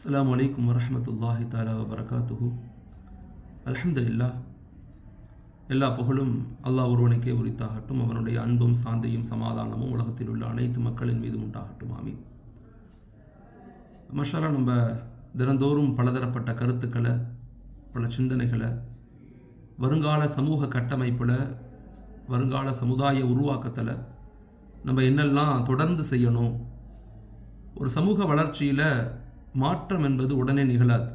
அஸ்லாம் வலைக்கம் வரமத்துல்லாஹி தாலா வபரகாத்துஹு. அலமதுல்லா எல்லா புகழும் அல்லாஹ் ஒருவனுக்கே உரித்தாகட்டும். அவனுடைய அன்பும் சாந்தியும் சமாதானமும் உலகத்தில் உள்ள அனைத்து மக்களின் மீதும் உண்டாகட்டும். ஆமி மஷாலா நம்ம தினந்தோறும் பலதரப்பட்ட கருத்துக்களை பல சிந்தனைகளை வருங்கால சமூக கட்டமைப்பில் வருங்கால சமுதாய உருவாக்கத்தில் நம்ம என்னெல்லாம் தொடர்ந்து செய்யணும் ஒரு சமூக வளர்ச்சியில் மாற்றம் என்பது உடனே நிகழாது.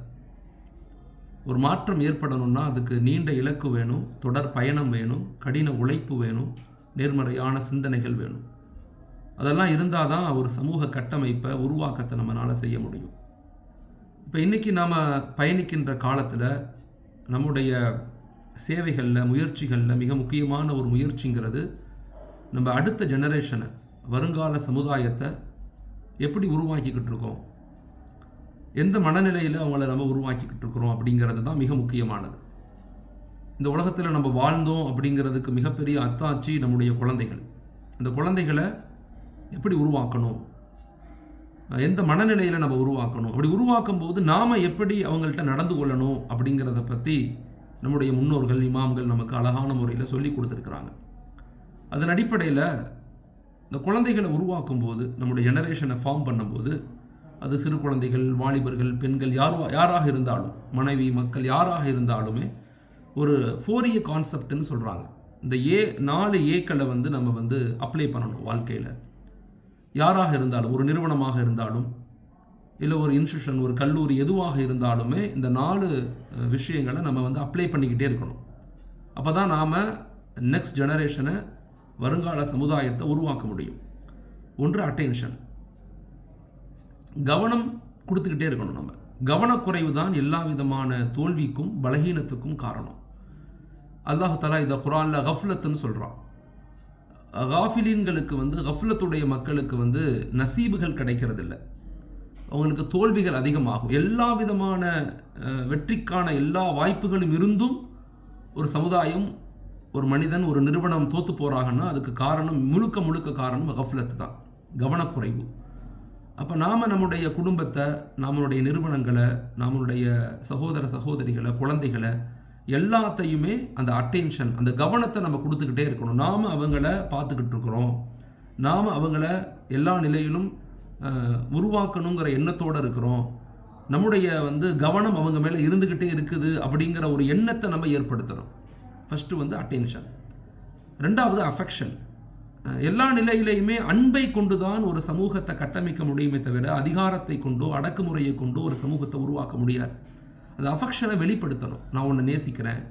ஒரு மாற்றம் ஏற்படணும்னா அதுக்கு நீண்ட இலக்கு வேணும் தொடர் பயணம் வேணும் கடின உழைப்பு வேணும் நேர்மறையான சிந்தனைகள் வேணும். அதெல்லாம் இருந்தால் தான் ஒரு சமூக கட்டமைப்பை உருவாக்கத்தை நம்மளால் செய்ய முடியும். இப்போ இன்றைக்கி நாம் பயணிக்கின்ற காலத்தில் நம்முடைய சேவைகளில் முயற்சிகளில் மிக முக்கியமான ஒரு முயற்சிங்கிறது நம்ம அடுத்த ஜெனரேஷனை வருங்கால சமுதாயத்தை எப்படி உருவாக்கிக்கிட்டு இருக்கோம்? எந்த மனநிலையில் அவங்கள நம்ம உருவாக்கிக்கிட்டு இருக்கிறோம் அப்படிங்கிறது தான் மிக முக்கியமானது. இந்த உலகத்தில் நம்ம வாழ்ந்தோம் அப்படிங்கிறதுக்கு மிகப்பெரிய அத்தாட்சி நம்முடைய குழந்தைகள். அந்த குழந்தைகளை எப்படி உருவாக்கணும்? எந்த மனநிலையில் நம்ம உருவாக்கணும்? அப்படி உருவாக்கும் போது நாம் எப்படி அவங்கள்ட்ட நடந்து கொள்ளணும் அப்படிங்கிறத பற்றி நம்முடைய முன்னோர்கள் இமாம்கள் நமக்கு அழகான முறையில் சொல்லி கொடுத்துருக்குறாங்க. அதன் அடிப்படையில் இந்த குழந்தைகளை உருவாக்கும் போது நம்முடைய ஜெனரேஷனை ஃபார்ம் பண்ணும்போது அது சிறு குழந்தைகள் வாலிபர்கள் பெண்கள் யார் யாராக இருந்தாலும் மனைவி மக்கள் யாராக இருந்தாலுமே ஒரு ஃபோர் ஏ கான்செப்ட்னு சொல்கிறாங்க இந்த ஏ நாலு ஏக்களை வந்து நம்ம வந்து அப்ளை பண்ணணும் வாழ்க்கையில். யாராக இருந்தாலும் ஒரு நிறுவனமாக இருந்தாலும் இல்லை ஒரு இன்ஸ்டியூஷன் ஒரு கல்லூரி எதுவாக இருந்தாலுமே இந்த நாலு விஷயங்களை நம்ம வந்து அப்ளை பண்ணிக்கிட்டே இருக்கணும். அப்போ தான் நாம் நெக்ஸ்ட் ஜெனரேஷனை வருங்கால சமுதாயத்தை உருவாக்க முடியும். ஒன்று அட்டென்ஷன் கவனம் கொடுத்துக்கிட்டே இருக்கணும் நம்ம. கவனக்குறைவு தான் எல்லா விதமான தோல்விக்கும் பலகீனத்துக்கும் காரணம். அல்லாஹ் தலா இதை குரானில் கஃப்லத்துன்னு சொல்கிறான் காஃபிலின்களுக்கு வந்து கஃப்லத்துடைய மக்களுக்கு வந்து நசீபுகள் கிடைக்கிறதில்ல. அவங்களுக்கு தோல்விகள் அதிகமாகும். எல்லா விதமான வெற்றிக்கான எல்லா வாய்ப்புகளும் இருந்தும் ஒரு சமுதாயம் ஒரு மனிதன் ஒரு நிறுவனம் தோற்று போகிறாங்கன்னா அதுக்கு காரணம் முழுக்க முழுக்க காரணம் கஃப்லத்து தான். கவனக்குறைவு. அப்போ நாம் நம்முடைய குடும்பத்தை நம்மளுடைய நிறுவனங்களை நம்மளுடைய சகோதர சகோதரிகளை குழந்தைகளை எல்லாத்தையுமே அந்த அட்டென்ஷன் அந்த கவனத்தை நம்ம கொடுத்துக்கிட்டே இருக்கணும். நாம் அவங்கள பார்த்துக்கிட்டு இருக்கிறோம். நாம் அவங்கள எல்லா நிலையிலும் உருவாக்கணுங்கிற எண்ணத்தோடு இருக்கிறோம். நம்முடைய வந்து கவனம் அவங்க மேலே இருந்துக்கிட்டே இருக்குது அப்படிங்கிற ஒரு எண்ணத்தை நம்ம ஏற்படுத்தணும் ஃபஸ்ட்டு வந்து அட்டென்ஷன் ரெண்டாவது அஃபெக்ஷன் எல்லா நிலையிலையுமே அன்பை கொண்டு தான் ஒரு சமூகத்தை கட்டமைக்க முடியுமே தவிர அதிகாரத்தை கொண்டோ அடக்குமுறையை கொண்டோ ஒரு சமூகத்தை உருவாக்க முடியாது. அந்த அஃபெக்ஷனை வெளிப்படுத்தணும். நான் உன்னை நேசிக்கிறேன்.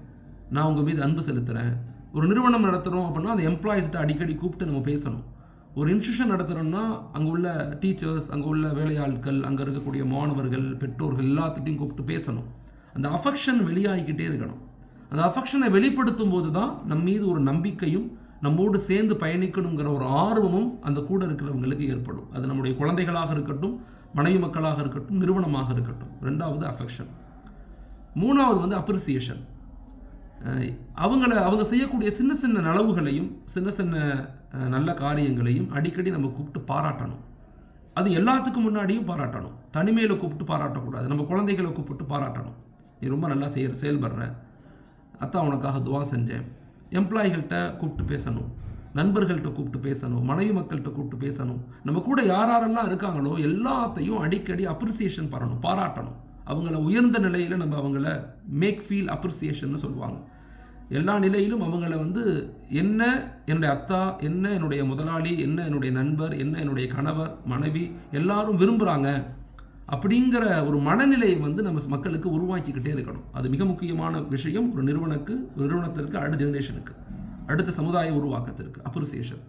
நான் உங்கள் மீது அன்பு செலுத்துகிறேன் ஒரு நிறுவனம் நடத்துகிறோம் அப்படின்னா அந்த எம்ப்ளாயிஸ்கிட்ட அடிக்கடி கூப்பிட்டு நம்ம பேசணும். ஒரு இன்ஸ்டியூஷன் நடத்துகிறோம்னா அங்கே உள்ள டீச்சர்ஸ் அங்கே உள்ள வேலையாட்கள் அங்கே இருக்கக்கூடிய மாணவர்கள் பெற்றோர்கள் எல்லாத்துட்டையும் கூப்பிட்டு பேசணும். அந்த அஃபெக்ஷன் வெளியாகிக்கிட்டே இருக்கணும். அந்த அஃபெக்ஷனை வெளிப்படுத்தும் போது தான் நம் மீது ஒரு நம்பிக்கையும் நம்மோடு சேர்ந்து பயணிக்கணுங்கிற ஒரு ஆர்வமும் அந்த கூட இருக்கிறவங்களுக்கு ஏற்படும். அது நம்முடைய குழந்தைகளாக இருக்கட்டும் மனைவி மக்களாக இருக்கட்டும் நிறுவனமாக இருக்கட்டும். ரெண்டாவது அஃபெக்ஷன் மூணாவது வந்து அப்ரிசியேஷன் அவங்கள அவங்க செய்யக்கூடிய சின்ன சின்ன நலவுகளையும் சின்ன சின்ன நல்ல காரியங்களையும் அடிக்கடி நம்ம கூப்பிட்டு பாராட்டணும். அது எல்லாத்துக்கும் முன்னாடியும் பாராட்டணும். தனிமையில் கூப்பிட்டு பாராட்டக்கூடாது. நம்ம குழந்தைகளை கூப்பிட்டு பாராட்டணும். நீ ரொம்ப நல்லா செய்ய செயல்படுற. அத்தா உனக்காக துவா செஞ்சேன். எம்ப்ளாய்கள்கிட்ட கூப்பிட்டு பேசணும். நண்பர்கள்ட்ட கூப்பிட்டு பேசணும். மனைவி மக்கள்கிட்ட கூப்பிட்டு பேசணும். நம்ம கூட யார் யாரெல்லாம் இருக்காங்களோ எல்லாத்தையும் அடிக்கடி அப்ரிசியேஷன் பண்ணணும் பாராட்டணும். அவங்கள உயர்ந்த நிலையில் நம்ம அவங்கள மேக் ஃபீல் அப்ரிசியேஷன் சொல்லுவாங்க. எல்லா நிலையிலும் அவங்கள வந்து என்ன என்னுடைய அத்தா என்ன என்னுடைய முதலாளி என்ன என்னுடைய நண்பர் என்ன என்னுடைய கணவர் மனைவி எல்லாரும் விரும்புகிறாங்க அப்படிங்கிற ஒரு மனநிலையை வந்து நம்ம மக்களுக்கு உருவாக்கிக்கிட்டே இருக்கணும். அது மிக முக்கியமான விஷயம் ஒரு நிறுவனக்கு நிறுவனத்திற்கு அடுத்த ஜெனரேஷனுக்கு அடுத்த சமுதாய உருவாக்கத்திற்கு அப்ரிசியேஷன்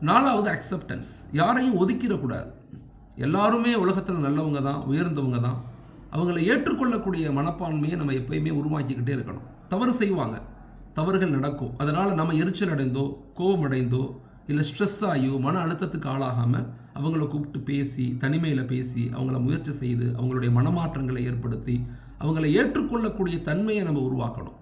நாலாவது அக்செப்டன்ஸ் யாரையும் ஒதுக்கிடக்கூடாது. எல்லாருமே உலகத்தில் நல்லவங்க தான் உயர்ந்தவங்க தான். அவங்கள ஏற்றுக்கொள்ளக்கூடிய மனப்பான்மையை நம்ம எப்பயுமே உருவாக்கிக்கிட்டே இருக்கணும். தவறு செய்வாங்க. தவறுகள் நடக்கும். அதனால் நம்ம எரிச்சல் அடைந்தோ கோபம் அடைந்தோ இல்லை ஸ்ட்ரெஸ் ஆகியோ மன அழுத்தத்துக்கு ஆளாகாமல் அவங்கள கூப்பிட்டு பேசி தனிமையில் பேசி அவங்கள முயற்சி செய்து அவங்களுடைய மனமாற்றங்களை ஏற்படுத்தி அவங்கள ஏற்றுக்கொள்ளக்கூடிய தன்மையை நம்ம உருவாக்கணும்.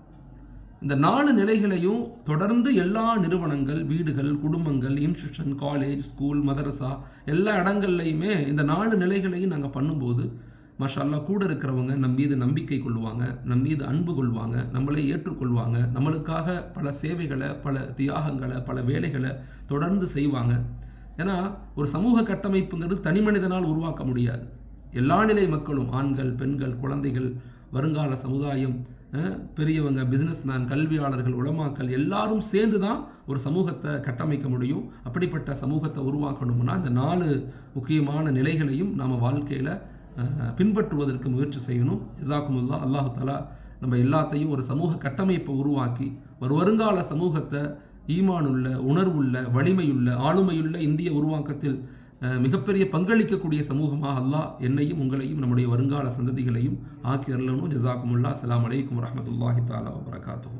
இந்த நாலு நிலைகளையும் தொடர்ந்து எல்லா நிறுவனங்கள் வீடுகள் குடும்பங்கள் இன்ஸ்டியூஷன் காலேஜ் ஸ்கூல் மதரசா எல்லா இடங்கள்லையுமே இந்த நாலு நிலைகளையும் நாங்கள் பண்ணும்போது மஷால்லா கூட இருக்கிறவங்க நம் மீது நம்பிக்கை கொள்வாங்க நம் மீது அன்பு கொள்வாங்க நம்மளை ஏற்றுக்கொள்வாங்க நம்மளுக்காக பல சேவைகளை பல தியாகங்களை பல வேலைகளை தொடர்ந்து செய்வாங்க. ஏன்னா ஒரு சமூக கட்டமைப்புங்கிறது தனி மனிதனால் உருவாக்க முடியாது. எல்லா நிலை மக்களும் ஆண்கள் பெண்கள் குழந்தைகள் வருங்கால சமுதாயம் பெரியவங்க பிஸ்னஸ்மேன் கல்வியாளர்கள் உளமாக்கல் எல்லாரும் சேர்ந்து தான் ஒரு சமூகத்தை கட்டமைக்க முடியும். அப்படிப்பட்ட சமூகத்தை உருவாக்கணும்னா இந்த நாலு முக்கியமான நிலைகளையும் நாம் வாழ்க்கையில் பின்பற்றுவதற்கு முயற்சி செய்யணும். ஜிசாக்குமுல்லா அல்லாஹு தலா நம்ம எல்லாத்தையும் ஒரு சமூக கட்டமைப்பை உருவாக்கி ஒரு வருங்கால சமூகத்தை ஈமானுள்ள உணர்வுள்ள வலிமையுள்ள ஆளுமையுள்ள இந்திய உருவாக்கத்தில் மிகப்பெரிய பங்களிக்கக்கூடிய சமூகமாக அல்லாஹ் என்னையும் உங்களையும் நம்முடைய வருங்கால சந்ததிகளையும் ஆக்கி அருளணும். ஜசாக்குமுல்லா அஸ்ஸலாமு அலைக்கும் வரமத்துல்லாஹி தாலா வபரகாத்துஹு.